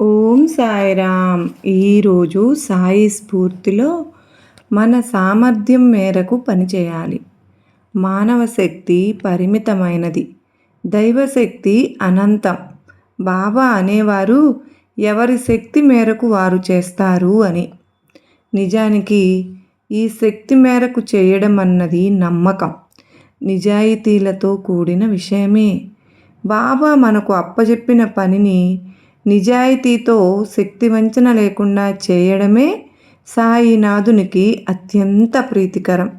ఓం సాయిరామ్. ఈరోజు సాయి స్ఫూర్తిలో మన సామర్థ్యం మేరకు పనిచేయాలి. మానవ శక్తి పరిమితమైనది. దైవశక్తి అనంతం. బాబా అనేవారు ఎవరి శక్తి మేరకు వారు చేస్తారు అని. నిజానికి ఈ శక్తి మేరకు చేయడం అన్నది నమ్మకం. నిజాయితీలతో కూడిన విషయమే. బాబా మనకు అప్పజెప్పిన పనిని నిజాయితీతో శక్తి వంచన లేకుండా చేయడమే సాయినాథునికి అత్యంత ప్రీతికరం.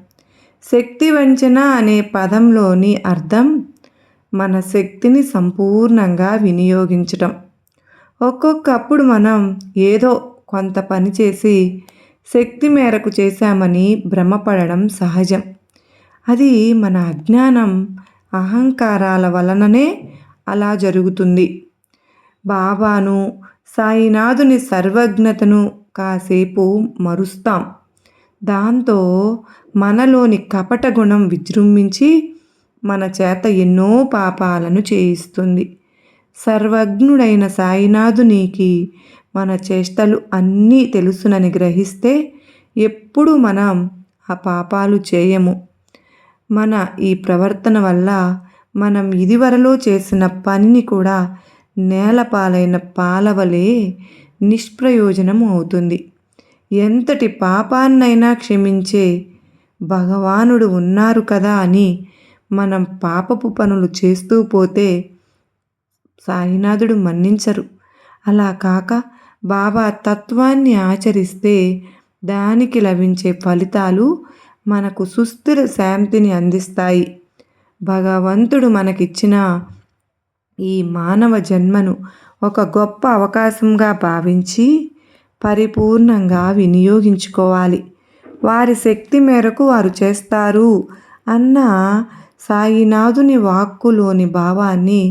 శక్తి వంచన అనే పదంలోని అర్థం మన శక్తిని సంపూర్ణంగా వినియోగించటం. ఒక్కొక్కప్పుడు మనం ఏదో కొంత పని చేసి శక్తి మేరకు చేశామని భ్రమపడడం సహజం. అది మన అజ్ఞానం అహంకారాల వలననే అలా జరుగుతుంది. బాబాను సాయినాథుని సర్వజ్ఞతను కాసేపు మరుస్తాం. దాంతో మనలోని కపట గుణం విజృంభించి మన చేత ఎన్నో పాపాలను చేయిస్తుంది. సర్వజ్ఞుడైన సాయినాథునికి మన చేష్టలు అన్నీ తెలుసునని గ్రహిస్తే ఎప్పుడు మనం ఆ పాపాలు చేయము. మన ఈ ప్రవర్తన వల్ల మనం ఇదివరలో చేసిన పనిని కూడా నేలపాలైన పాలవలే నిష్ప్రయోజనం అవుతుంది. ఎంతటి పాపాన్నైనా క్షమించే భగవానుడు ఉన్నారు కదా అని మనం పాపపు పనులు చేస్తూ పోతే సాయినాథుడు మన్నించరు. అలా కాక బాబా తత్వాన్ని ఆచరిస్తే దానికి లభించే ఫలితాలు మనకు సుస్థిర శాంతిని అందిస్తాయి. భగవంతుడు మనకిచ్చిన ఈ మానవ జన్మను ఒక గొప్ప అవకాశంగా భావించి పరిపూర్ణంగా వినియోగించుకోవాలి. వారి శక్తి మేరకు వారు చేస్తారు అన్న సాయినాథుని వాక్కులోని భావాన్ని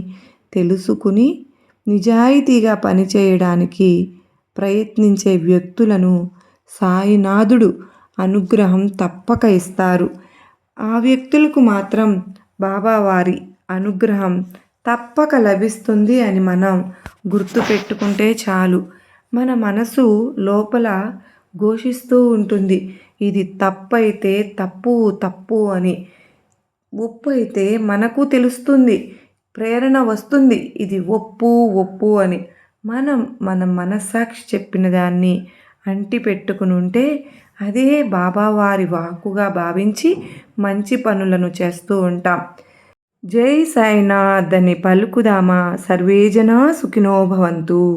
తెలుసుకుని నిజాయితీగా పనిచేయడానికి ప్రయత్నించే వ్యక్తులను సాయినాథుడు అనుగ్రహం తప్పక ఇస్తారు. ఆ వ్యక్తులకు మాత్రం బాబావారి అనుగ్రహం తప్పక లభిస్తుంది అని మనం గుర్తుపెట్టుకుంటే చాలు. మన మనసు లోపల ఘోషిస్తూ ఉంటుంది. ఇది తప్పైతే తప్పు తప్పు అని. ఒప్పు అయితే మనకు తెలుస్తుంది. ప్రేరణ వస్తుంది. ఇది ఒప్పు ఒప్పు అని. మనం మన మనస్సాక్షి చెప్పిన దాన్ని అంటి పెట్టుకుని ఉంటే అదే బాబావారి వాక్కుగా భావించి మంచి పనులను చేస్తూ ఉంటాం. జై సాయినాథ్ అని పలుకుదామా. సర్వేజనా సుఖినోభవంతు